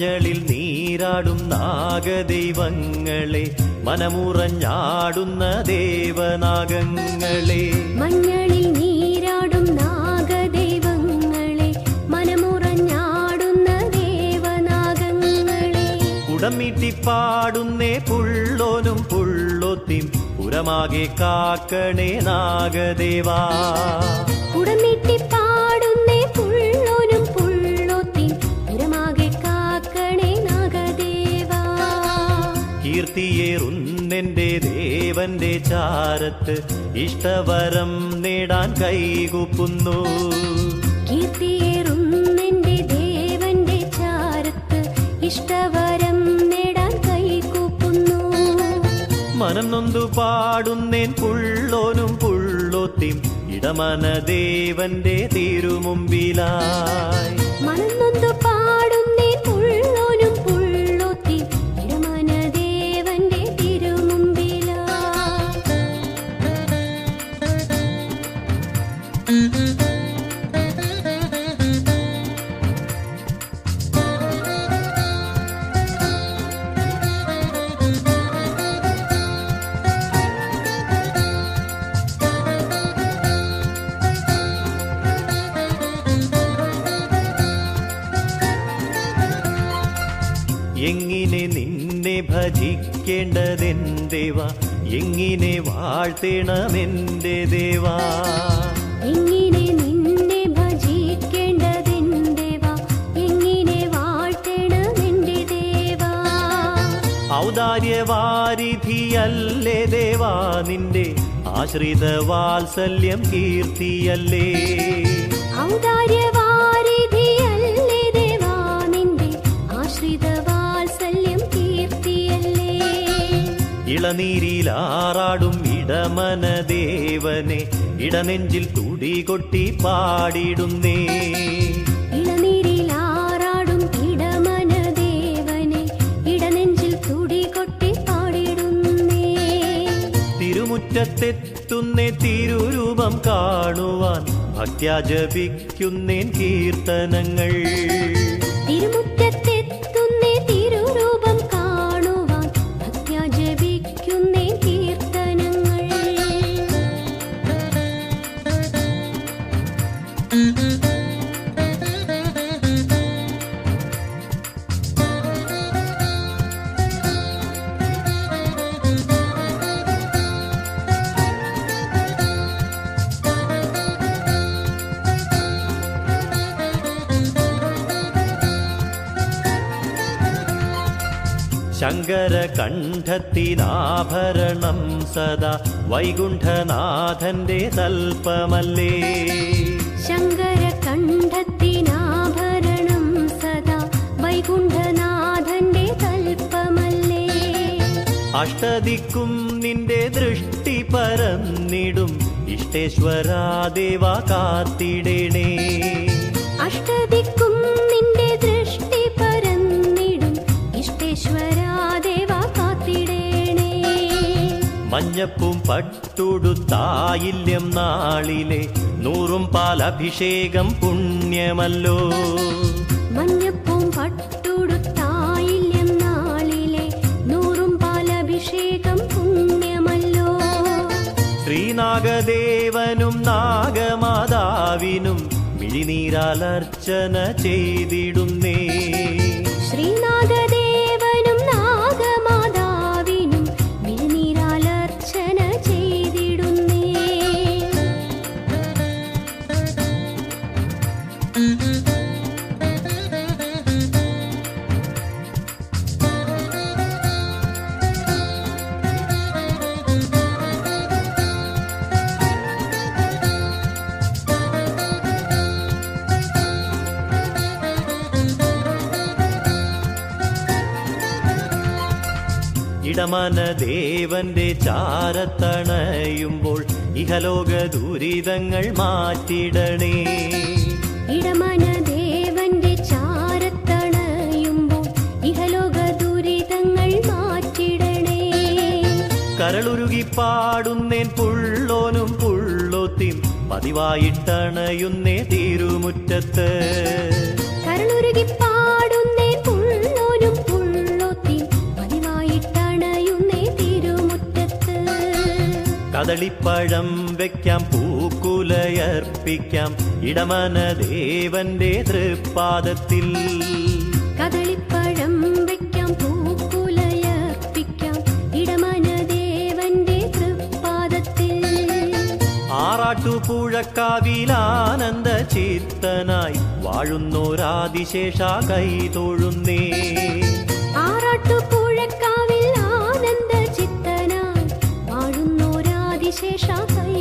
മഞ്ഞളിൽ നീരാടും നാഗദൈവങ്ങളെ മനമുറഞ്ഞാടുന്ന ദേവനാഗങ്ങളെ. മഞ്ഞളിൽ നീരാടും നാഗദൈവങ്ങളെ മനമുറഞ്ഞാടുന്ന ദേവനാഗങ്ങളെ. കുടമീട്ടിപ്പാടുന്നേ പുള്ളോനും പുള്ളൊത്തിം പുരമാകെ കാക്കണേ നാഗദേവാ. ദേവന്റെ ചാരത്ത് ഇഷ്ടവരം നേടാൻ കൈകുപ്പുന്നു. കീർത്തിയേറുന്നെന്റെ ദേവന്റെ ചാരത്ത് ഇഷ്ടവരം നേടാൻ കൈകൂപ്പുന്നു. മനം നൊന്തു പാടുന്നേൻ പുള്ളോനും പുള്ളൊത്തിം ഇടമന ദേവന്റെ തിരുമുമ്പിലായി. മനം നൊന്തു പുള്ളോനും ഭജിക്കേണ്ടതെന്തേവ? എങ്ങിനെ വാഴ്ത്തണമെന്റെ ദേവാ? എങ്ങനെ നിന്നെ ഭജിക്കേണ്ടതെന്തേവാ? എങ്ങനെ വാഴ്ത്തണമെന്റെ ദേവാ? ഔദാര്യവാരിധിയല്ലേ ദേവാ നിന്റെ? ആശ്രിത വാത്സല്യം കീർത്തിയല്ലേ? ഔദാര്യവാരിധിയല്ലേ ഇളനീരിലാറാടും ഇടമനദേവനെ ഇടനെഞ്ചിൽ തുടി കൊട്ടി പാടിടുന്നേ. തിരുമുറ്റത്തെത്തുന്നേ തിരുരൂപം കാണുവാൻ ഭക്യാജപിക്കുന്നേൻ കീർത്തനങ്ങൾ. ശങ്കര കണ്ഠത്തിനാഭരണം സദാ വൈകുണ്ഠനാഥന്റെ തൽപ്പമല്ലേ ശങ്കര കണ്ഠത്തിനാഭരണം സദാ വൈകുണ്ഠനാഥന്റെ തൽപ്പമല്ലേ അഷ്ടദിക്കും നിന്റെ ദൃഷ്ടി പരന്നിടും ഇഷ്ടേശ്വരാ ദേവ കാത്തിടേണേ. അഷ്ടദിക്കും നിന്റെ ദൃഷ്ടി പരന്നിടും ഇഷ്ടേശ്വരാ മഞ്ഞപ്പും പട്ടുടുത്തായില്യം നാളിലെ നൂറും പാലഭിഷേകം പുണ്യമല്ലോ. മഞ്ഞപ്പും പട്ടുടുത്തായില്യം നാളിലെ നൂറും പാലഭിഷേകം പുണ്യമല്ലോ. ശ്രീനാഗദേവനും നാഗമാതാവിനും മിഴിനീരാലർച്ചന ചെയ്തിടുന്നേ. ഇടമന ദേവന്റെ ചാരത്തണയുമ്പോൾ ഇഹലോക ദുരിതങ്ങൾ മാറ്റിടണേ. ഇടമന ദേവന്റെ ചാരത്തണയുമ്പോൾ ഇഹലോക ദുരിതങ്ങൾ മാറ്റിടണേ. കരളുരുകി പാടുന്നേൻ പുള്ളോനും പുള്ളോത്തി പതിവായിട്ടണയുന്നേ തീരുമുറ്റത്ത്. കരളുരുകി പാടുന്നേ കദളിപ്പഴം വെക്കാം പൂക്കുലയർപ്പിക്കാം. ഇടമന ദേവന്റെ തൃപ്പാദത്തിൽ. കദളിപ്പഴം വെക്കാം പൂക്കുലയർപ്പിക്കാം. ഇടമന ദേവന്റെ തൃപ്പാദത്തിൽ ആറാട്ടുപുഴക്കാവിലാനന്ദ ചിത്തനായി വാഴുന്നോരാതിശേഷ കൈതൊഴുന്നേ 些伤痕